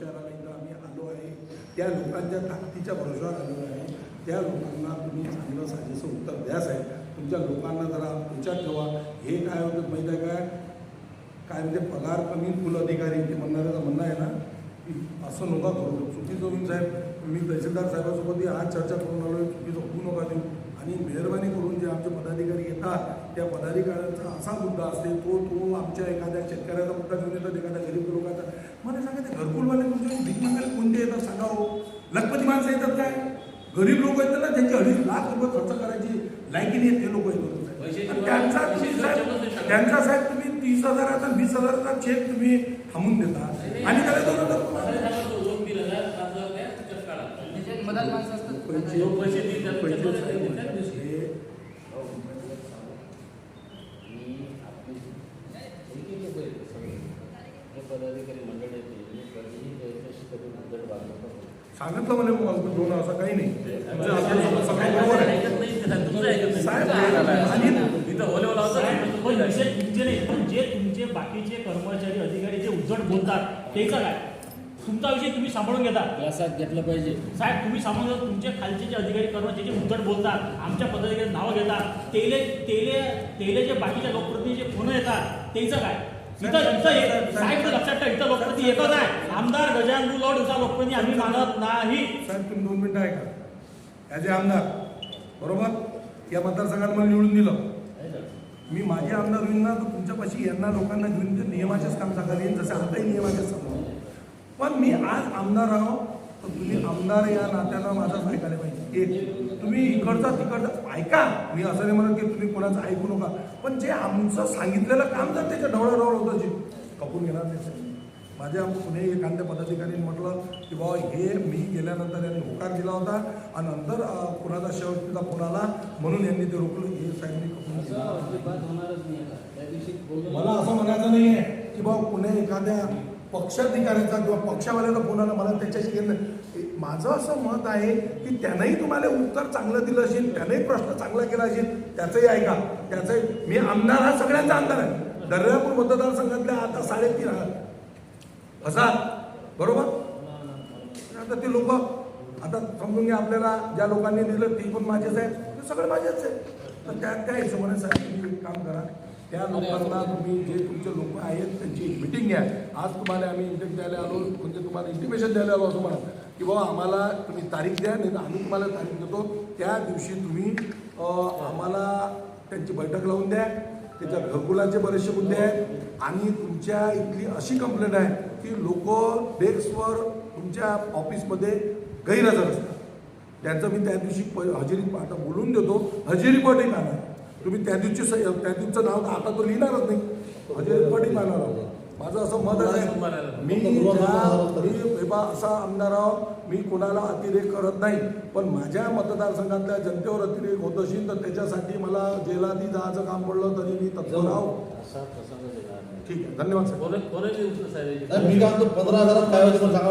विचारायला इथं आम्ही आलो आहे. त्या लोकांच्या ताकदीच्या भरोशावर आलेलो आहे. त्या लोकांना तुम्ही चांगलं साजेसं उत्तर द्या साहेब. तुमच्या लोकांना जरा विचार ठेवा. हे काय होतं माहीत आहे काय काय म्हणजे पगार कमी फुल अधिकारी ते म्हणणाऱ्याचं म्हणणं आहे ना. की असं नका करू. चुकीचं होईल साहेब. मी तहसीलदार साहेबासोबत आज चर्चा करून आलो चुकीचं होऊ नका देऊ. आणि मेहरबानी करून जे आमचे पदाधिकारी येतात त्या पदाधिकाऱ्यांचा असा मुद्दा असते तो तो आमच्या एखाद्या शेतकऱ्याचा मुद्दा घेऊन येतात एखाद्या गरीब लोकांचा. मला सांगा ते घरकुलवाले तुमचे भीक मागायला कोणते येतात सांगा हो. लखपती माणसं येतात काय? गरीब लोक येतात ना त्यांचे अडीच लाख रुपये खर्च करायची लायकी नाही आहेत ते लोक येतात त्यांचा तुम्ही साहेब. त्यांचा साहेब तुम्ही तीस हजाराचा वीस हजाराचा चेक तुम्ही थांबून देता. आणि त्याला दोन हजार तुम्हाला- दोन तीन हजार पाच हजार द्या, त्याच्यात काढा. त्याच्यात मदत माणसं असतात पैसे- जो पैसे देईल त्याला पैसे त्याला साहेब देईल, त्याला देईल. हे मी आपली एक एक लोकं आहेत सगळे हे पदाधिकारी मंडळ येते मी कधीही त्याच्याशी कधी मुदत वागत नाही सांगितलं म्हणे मग दोन असं काही नाही. तुमचं आपलं सगळं बरोबर आहे. ऐकत नाही. साहेब, पण पैसे विषय तुमचे नाही. पण जे तुमचे बाकीचे कर्मचारी अधिकारी जे उद्धट बोलतात त्याचं काय? तुमचा विषय तुम्ही सांभाळून घेता. क्लासात घेतलं पाहिजे. साहेब तुम्ही सांभाळून घेता. तुमचे खालचे जे अधिकारी कर्मचारी जे उद्धट बोलतात आमच्या पदाधिकारी नावं घेतात तेले तेले तेले जे बाकीच्या लोकप्रतिनिधी जे फोन येतात त्याचं काय? इथं इथं एक- लक्षात ठेवा इथं लोकप्रतिनिधी एकच आहे. आमदार गजानन लॉड इथं लोकप्रतिनिधी आम्ही मानत नाही. साहेब तुम्ही दोन मिनिटं ऐका. ॲज ए आमदार बरोबर? या मतदारसंघात मला निवडून दिलं. मी माझे आमदार होईल ना तर तुमच्यापाशी यांना लोकांना घेऊन ते नियमाचेच काम सांगायला येईल जसे आताही नियमाचेच सांगतो पण मी आज आमदार आहो तर तुम्ही आमदार या नात्याला माझं ऐकायला पाहिजे. एक. तुम्ही इकडचा तिकडचा ऐका. मी असं नाही म्हणत की तुम्ही कोणाचं ऐकू नका. पण जे आमचं सांगितलेलं काम जर त्याच्या डवळाडवळ होतं जे कपून घेणार साहेब. माझ्या पुणे एखाद्या पदाधिकाऱ्यांनी म्हटलं की बाबा हे मी गेल्यानंतर यांनी होकार दिला होता आणि नंतर कुणाचा शेवटचा फोन आला म्हणून यांनी ते रोखलं. हे साहेबांनी घेतलं. मला असं म्हणायचं नाही आहे की बाबा पुणे एखाद्या पक्षाधिकाऱ्याचा किंवा पक्षावाल्याचा फोन आला मला त्याच्याशी नाही. माझं असं मत आहे की त्यानंही तुम्हाला उत्तर चांगलं दिलं असेल त्यानंही प्रश्न चांगला केला असेल त्याचंही ऐका. त्याचंही मी आमदार हा सगळ्यांचा आमदार आहे. दर्यापूर मतदारसंघातल्या आता साडेतीन हजार. बरोबर? आता ते लोक आता समजून घ्या आपल्याला ज्या लोकांनी दिलं ते पण माझेच आहेत. ते सगळे माझेच आहेत. तर त्या त्या हिशोबाने साहेब तुम्ही एक काम करा. त्या लोकांना तुम्ही जे तुमचे लोक आहेत त्यांची मिटिंग घ्या. आज तुम्हाला आम्ही इंटिम द्यायला आलो म्हणजे तुम्हाला इंटिमेशन द्यायला आलो असं म्हणा. की बाबा आम्हाला तुम्ही तारीख द्या नाही तर आम्ही तुम्हाला तारीख देतो. त्या दिवशी तुम्ही आम्हाला त्यांची बैठक लावून द्या. त्याच्या घरकुलाचे बरेचसे मुद्दे आहेत. आणि तुमच्या इथली अशी कंप्लेंट आहे की लोक डेस्कवर तुमच्या ऑफिसमध्ये गैरहजर असतात. त्यांचं मी त्या दिवशी प हजेरी आता बोलून देतो. हजेरी पटही मानणार तुम्ही त्या दिवशी त्या दिवशीचं नाव तर आता तो लिहिणारच नाही. हजेरी पटही मानणार आहोत माझं असं मत आहे. मी मी बेबा असा आमदार आहो मी कोणाला अतिरेक करत नाही. पण माझ्या मतदारसंघातल्या जनतेवर अतिरेक होत असेल तर त्याच्यासाठी मला जेलादी जायचं काम पडलं तरी मी तत्पर आहो ठीक आहे. धन्यवाद साहेब बी मी काय पंधरा हजारात काय सांगा.